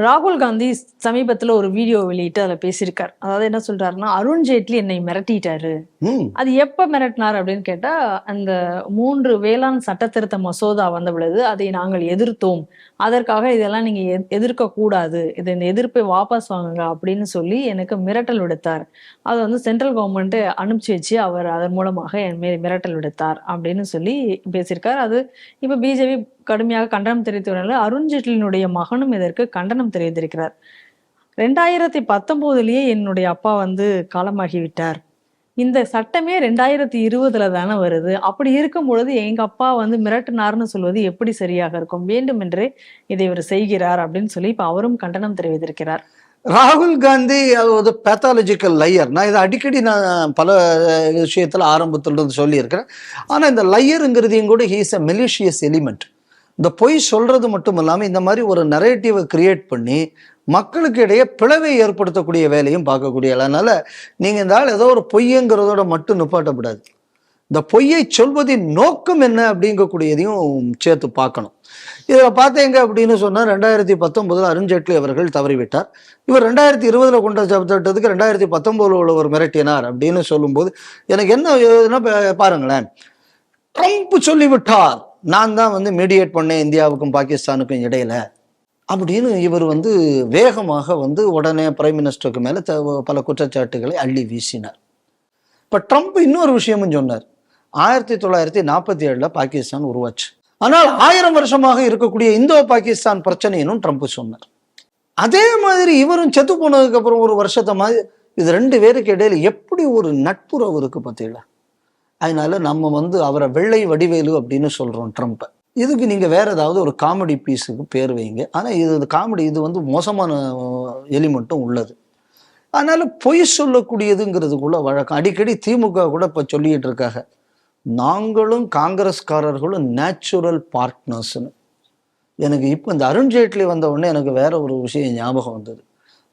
ராகுல் காந்தி சமீபத்துல ஒரு வீடியோ வெளியிட்டு அதுல பேசியிருக்கார். அதாவது என்ன சொல்றாருன்னா அருண் ஜேட்லி என்னை மிரட்டிட்டாரு. அது எப்ப மிரட்டினார் அப்படின்னு கேட்டா அந்த மூன்று வேளாண் சட்ட திருத்த மசோதா வந்த பொழுது அதை நாங்கள் எதிர்த்தோம். அதற்காக இதெல்லாம் நீங்க எதிர்க்க கூடாது. இது இந்த எதிர்ப்பை வாபஸ் வாங்குங்க அப்படின்னு சொல்லி எனக்கு மிரட்டல் விடுத்தார். அது வந்து சென்ட்ரல் கவர்மெண்ட் அனுப்பிச்சு வச்சு அவர் அதன் மூலமாக என் மேல் மிரட்டல் விடுத்தார் அப்படின்னு சொல்லி பேசியிருக்கார். அது இப்ப பிஜேபி கடுமையாக கண்டனம் தெரிவித்துள்ளனர் அருண்ஜேட்லியினுடைய மகனும் இதற்கு கண்டனம் தெரிவித்திருக்கிறார். ரெண்டாயிரத்தி பத்தொன்பதுலயே என்னுடைய அப்பா வந்து காலமாகி விட்டார் இந்த சட்டமே ரெண்டாயிரத்தி இருபதுல தானே வருது. அப்படி இருக்கும் பொழுது எங்க அப்பா வந்து மிரட்டினார்னு சொல்வது எப்படி சரியாக இருக்கும்? வேண்டுமென்றே இதை இவர் செய்கிறார் அப்படின்னு சொல்லி இப்ப அவரும் கண்டனம் தெரிவித்திருக்கிறார். ராகுல் காந்தி அது பேத்தாலஜிக்கல் லையர் நான் இதை அடிக்கடி நான் பல விஷயத்தில் ஆரம்பத்துல இருந்து சொல்லியிருக்கிறேன். ஆனால் இந்த லையருங்கிறதையும் கூட ஹீஸ் அ மெலிஷியஸ் எலிமெண்ட் இந்த பொய் சொல்றது மட்டும் இல்லாமல் இந்த மாதிரி ஒரு நரேட்டிவை கிரியேட் பண்ணி மக்களுக்கு இடையே பிளவை ஏற்படுத்தக்கூடிய வேலையும் பார்க்கக்கூடிய அதனால நீங்கள் இந்த ஆள் ஏதோ ஒரு பொய்யுங்கிறதோட மட்டும் நிப்பாட்டப்படாது. இந்த பொய்யை சொல்வதின் நோக்கம் என்ன அப்படிங்கக்கூடியதையும் சேர்த்து பார்க்கணும். இதை பார்த்தீங்க அப்படின்னு சொன்னால் ரெண்டாயிரத்தி பத்தொன்பதில் அருண்ஜேட்லி அவர்கள் தவறிவிட்டார். இவர் ரெண்டாயிரத்தி இருபதில் கொண்ட சட்டத்துக்கு ரெண்டாயிரத்தி பத்தொன்பதில் உள்ளவர் மிரட்டினார் அப்படின்னு சொல்லும்போது எனக்கு என்ன பாருங்களேன். ட்ரம்ப் சொல்லிவிட்டார். நான் தான் வந்து மீடியேட் பண்ணேன் இந்தியாவுக்கும் பாகிஸ்தானுக்கும் இடையில. அப்படின்னு இவர் வந்து வேகமாக வந்து உடனே பிரைம் மினிஸ்டருக்கு மேலே பல குற்றச்சாட்டுகளை அள்ளி வீசினார். இப்போ ட்ரம்ப் இன்னொரு விஷயமும் சொன்னார். ஆயிரத்தி தொள்ளாயிரத்தி நாற்பத்தி ஏழில் பாகிஸ்தான் உருவாச்சு. ஆனால் ஆயிரம் வருஷமாக இருக்கக்கூடிய இந்தோ பாகிஸ்தான் பிரச்சனையினும் ட்ரம்ப் சொன்னார். அதே மாதிரி இவரும் செத்து போனதுக்கப்புறம் ஒரு வருஷத்தை மாதிரி இது ரெண்டு பேருக்கு இடையில் எப்படி ஒரு நட்புறவு இருக்குது பார்த்தீங்களா அதனால நம்ம வந்து அவரை வெள்ளை வடிவேலு அப்படின்னு சொல்றோம் ட்ரம்ப்பை. இதுக்கு நீங்க வேற ஏதாவது ஒரு காமெடி பீஸுக்கு பேர் வைங்க. ஆனா இது காமெடி இது வந்து மோசமான எலிமெண்ட்டும் உள்ளது. அதனால பொய் சொல்லக்கூடியதுங்கிறதுக்குள்ள வழக்கம். அடிக்கடி திமுக கூட இப்ப சொல்லிட்டு இருக்காங்க. நாங்களும் காங்கிரஸ்காரர்களும் நேச்சுரல் பார்ட்னர்ஸ்னு எனக்கு இப்போ இந்த அருண் ஜேட்லி வந்த உடனே எனக்கு வேற ஒரு விஷயம் ஞாபகம் வந்தது.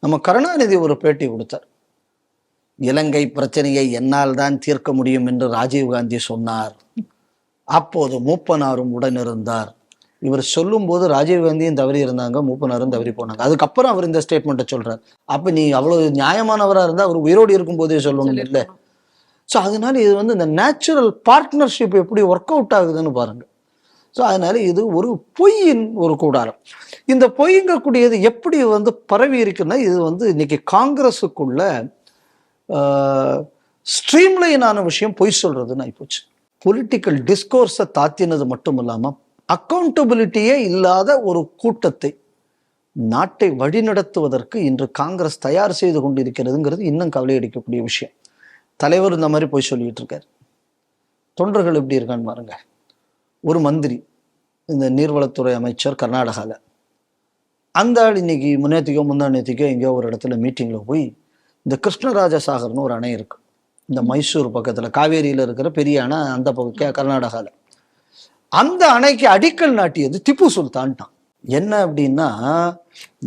நம்ம கருணாநிதி ஒரு பேட்டி கொடுத்தார். இலங்கை பிரச்சனையை என்னால் தான் தீர்க்க முடியும் என்று ராஜீவ்காந்தி சொன்னார். அப்போது மூப்பனாரும் உடன் இருந்தார் இவர் சொல்லும்போது ராஜீவ்காந்தியும் தவறி இருந்தாங்க மூப்பனாரும் தவறி போனாங்க. அதுக்கப்புறம் அவர் இந்த ஸ்டேட்மெண்ட்டை சொல்கிறார் அப்போ நீ அவ்வளோ நியாயமானவராக இருந்தால் அவர் உயிரோடு இருக்கும்போதே சொல்லணும் இல்லை ஸோ அதனால இது வந்து இந்த நேச்சுரல் பார்ட்னர்ஷிப் எப்படி ஒர்க் அவுட் ஆகுதுன்னு பாருங்கள் ஸோ அதனால இது ஒரு பொய்யின் ஒரு கூடாரம். இந்த பொய்ங்கக்கூடியது எப்படி வந்து பரவி இருக்குன்னா இது வந்து இன்னைக்கு காங்கிரஸுக்குள்ள ஸ்ட்ரீம்லைனான விஷயம் பொய் சொல்கிறதுன்னு ஆகிப்போச்சு பொலிட்டிக்கல் டிஸ்கோர்ஸை தாத்தினது மட்டும் இல்லாமல் அக்கௌண்டபிலிட்டியே இல்லாத ஒரு கூட்டத்தை நாட்டை வழிநடத்துவதற்கு இன்று காங்கிரஸ் தயார் செய்து கொண்டிருக்கிறதுங்கிறது இன்னும் கவலை அடிக்கக்கூடிய விஷயம். தலைவர் இந்த மாதிரி போய் சொல்லிட்டு இருக்காரு. தொண்டர்கள் எப்படி இருக்கான்னு பாருங்க. ஒரு மந்திரி இந்த நீர்வளத்துறை அமைச்சர் கர்நாடகாவில் அந்த ஆள் இன்னைக்கு முன்னேத்திக்கோ முந்தா எங்கேயோ ஒரு இடத்துல மீட்டிங்கில் போய் இந்த கிருஷ்ணராஜ சாகர்னு ஒரு அணை இருக்கு. இந்த மைசூர் பக்கத்தில் காவேரியில் இருக்கிற பெரிய அணை அந்த பக்கம் கர்நாடகாவில் அந்த அணைக்கு அடிக்கல் நாட்டியது திப்பு சுல்தான்ட்டான் என்ன அப்படின்னா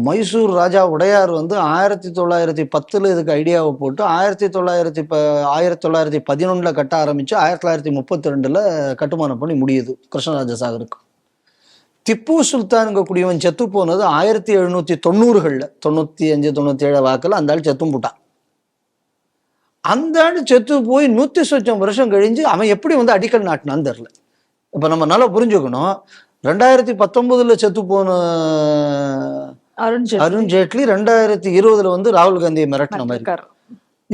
மைசூர் ராஜா உடையார் வந்து ஆயிரத்தி தொள்ளாயிரத்தி பத்தில் இதுக்கு ஐடியாவை போட்டு ஆயிரத்தி தொள்ளாயிரத்தி ப ஆயிரத்தி தொள்ளாயிரத்தி பதினொன்றில் கட்ட ஆரம்பித்து ஆயிரத்தி தொள்ளாயிரத்தி முப்பத்தி ரெண்டில் கட்டுமானம் பண்ணி முடியுது கிருஷ்ணராஜ சாகருக்கு திப்பு சுல்தானுங்க கூடியவன் செத்து போனது ஆயிரத்தி எழுநூற்றி தொண்ணூறுகளில். தொண்ணூற்றி அஞ்சு தொண்ணூற்றி ஏழு வாக்கில் அந்த ஆள் செத்தும் போட்டான். அந்த ஆள் செத்து போய் நூற்றி சொச்சம் வருஷம் கழிஞ்சு அவன் எப்படி வந்து அடிக்கல் நாட்டினான்னு தெரில இப்போ நம்ம நல்லா புரிஞ்சுக்கணும். ரெண்டாயிரத்தி பத்தொன்பதுல செத்து போன அருண் ஜேட்லி. ரெண்டாயிரத்தி இருபதுல வந்து ராகுல் காந்தியை மிரட்டின மாதிரி.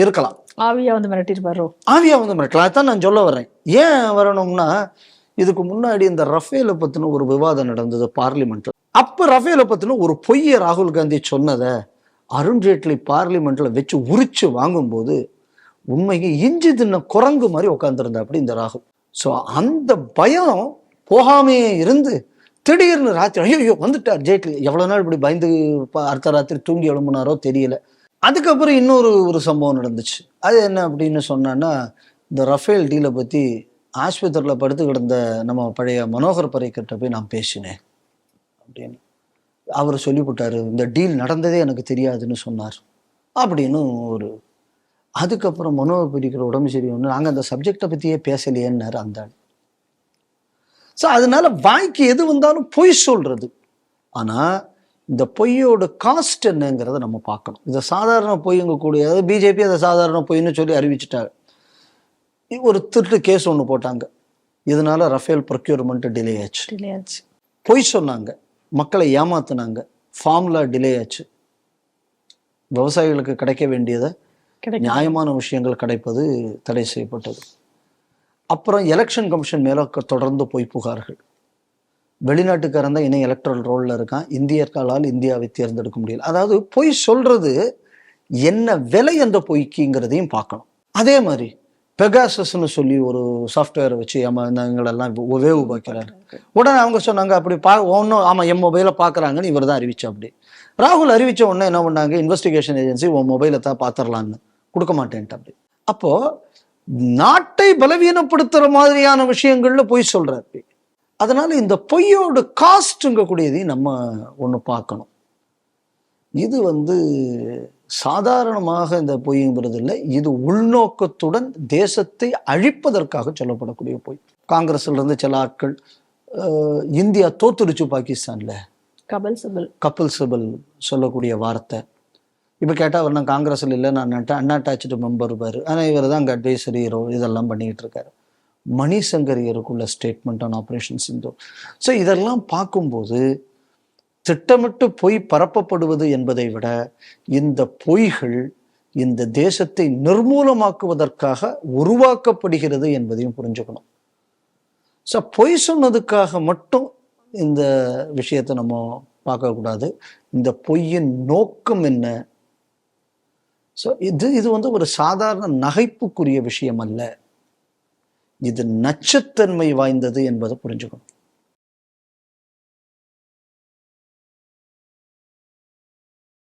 இருக்கலாம். ஆவியா வந்து மிரட்டிருப்பாரோ ஆவியா வந்து மிரட்டலாம் அதான் நான் சொல்ல வர்றேன். ஏன் வரணும்னா இதுக்கு முன்னாடி இந்த ரஃபேலை பத்தின ஒரு விவாதம் நடந்தது பார்லிமெண்ட்ல. அப்ப ரஃபேலை பத்தின ஒரு பொய்யை ராகுல் காந்தி சொன்னதை அருண் ஜேட்லி பார்லிமெண்ட்ல வச்சு உரிச்சு வாங்கும்போது உண்மைக்கு இஞ்சி தின்ன குரங்கு மாதிரி உட்காந்துருந்தா அப்படி இந்த ராகு? ஸோ அந்த பயம் போகாமையே இருந்து திடீர்னு ராத்திரி ஐயோ ஐயோ வந்துட்டார் ஜேட்லி. எவ்வளோ நாள் இப்படி பயந்து ப- அடுத்த ராத்திரி தூங்கி எழும்புனாரோ தெரியல. அதுக்கப்புறம் இன்னொரு ஒரு சம்பவம் நடந்துச்சு. அது என்ன அப்படின்னு சொன்னான்னா இந்த ரஃபேல் டீலை பற்றி ஆஸ்பத்திரியில் படுத்து கிடந்த நம்ம பழைய மனோகர் பரைக்கிட்ட போய் நான் பேசினேன் அப்படின்னு. அவர் சொல்லிவிட்டார் இந்த டீல் நடந்ததே எனக்கு தெரியாதுன்னு சொன்னார். அப்படின்னு ஒரு அதுக்கப்புறம் மனோகர் பரிக்கிற உடம்பு சரி ஒன்று நாங்கள் அந்த சப்ஜெக்டை பற்றியே பேசலையேன்னாரு அந்த ஆள் ஸோ அதனால வாய்க்கு எது வந்தாலும் பொய் சொல்றது. ஆனா இந்த பொய்யோட காஸ்ட் என்னங்கிறத நம்ம பார்க்கணும். இதை சாதாரண பொய்ங்க கூடிய அதாவது பிஜேபி அதை சாதாரண பொய்ன்னு சொல்லி அறிவிச்சிட்டாங்க ஒரு திருட்டு கேஸ் ஒன்று போட்டாங்க. இதனால ரஃபேல் ப்ரொக்யூர்மெண்ட் டிலே ஆச்சு. டிலே ஆச்சு. பொய் சொன்னாங்க. மக்களை ஏமாத்துனாங்க. ஃபார்முலா டிலே ஆச்சு. விவசாயிகளுக்கு கிடைக்க வேண்டியதை நியாயமான விஷயங்கள் கிடைப்பது தடை செய்யப்பட்டது. அப்புறம் எலெக்ஷன் கமிஷன் மேல தொடர்ந்து பொய் புகார்கள். வெளிநாட்டுக்காரன் தான் இணை எலக்ட்ரல் ரோலில் இருக்கான். இந்தியர்களால் இந்தியாவை தேர்ந்தெடுக்க முடியல. அதாவது பொய் சொல்றது என்ன விலை அந்த பொய்க்குங்கிறதையும் பார்க்கணும். அதே மாதிரி பெகாசஸ்னு சொல்லி ஒரு சாஃப்ட்வேரை வச்சு ஏமா எங்களெல்லாம் வேவு பார்க்கிறாரு உடனே அவங்க சொன்னாங்க அப்படி பா ஒன்றும் ஆமாம் என் மொபைலை பார்க்குறாங்கன்னு இவர் தான் அப்படி. ராகுல் அறிவித்த உடனே என்ன பண்ணாங்க இன்வெஸ்டிகேஷன் ஏஜென்சி உன் மொபைலை தான் பார்த்துடலான்னு கொடுக்க மாட்டேன்ட்டு அப்படி. அப்போது நாட்டை பலவீனப்படுத்துகிற மாதிரியான விஷயங்கள்ல பொய் சொல்றாரு அதனால இந்த பொய்யோட காஸ்ட்டுங்கக்கூடியதையும் நம்ம ஒன்று பார்க்கணும். இது வந்து சாதாரணமாக இந்த பொய்ங்கிறது இல்லை இது உள்நோக்கத்துடன் தேசத்தை அழிப்பதற்காக சொல்லப்படக்கூடிய பொய். காங்கிரஸ்ல இருந்து சில ஆட்கள் இந்தியா தோத்துருச்சு பாகிஸ்தான்ல. கபல் சிபல். கபில் சிபல் சொல்லக்கூடிய வார்த்தை. இப்போ கேட்டால் அவர் நான் காங்கிரஸில் இல்லை நான் அன்அட்டாச்சு மெம்பர் பாரு ஆனால் இவர் தான் அங்கே அட்வைசரி இதெல்லாம் பண்ணிக்கிட்டு இருக்காரு. மணிசங்கரியருக்குள்ள statement on operation Sindoor so இதெல்லாம் பார்க்கும்போது திட்டமிட்டு பொய் பரப்பப்படுவது என்பதை விட இந்த பொய்கள் இந்த தேசத்தை நிர்மூலமாக்குவதற்காக உருவாக்கப்படுகிறது என்பதையும் புரிஞ்சுக்கணும். ஸோ பொய் சொன்னதுக்காக மட்டும் இந்த விஷயத்தை நம்ம பார்க்கக்கூடாது இந்த பொய்யின் நோக்கம் என்ன? ஸோ இது இது வந்து ஒரு சாதாரண நகைப்புக்குரிய விஷயம் அல்ல. இது நச்சுத்தன்மை வாய்ந்தது என்பதை புரிஞ்சுக்கணும்.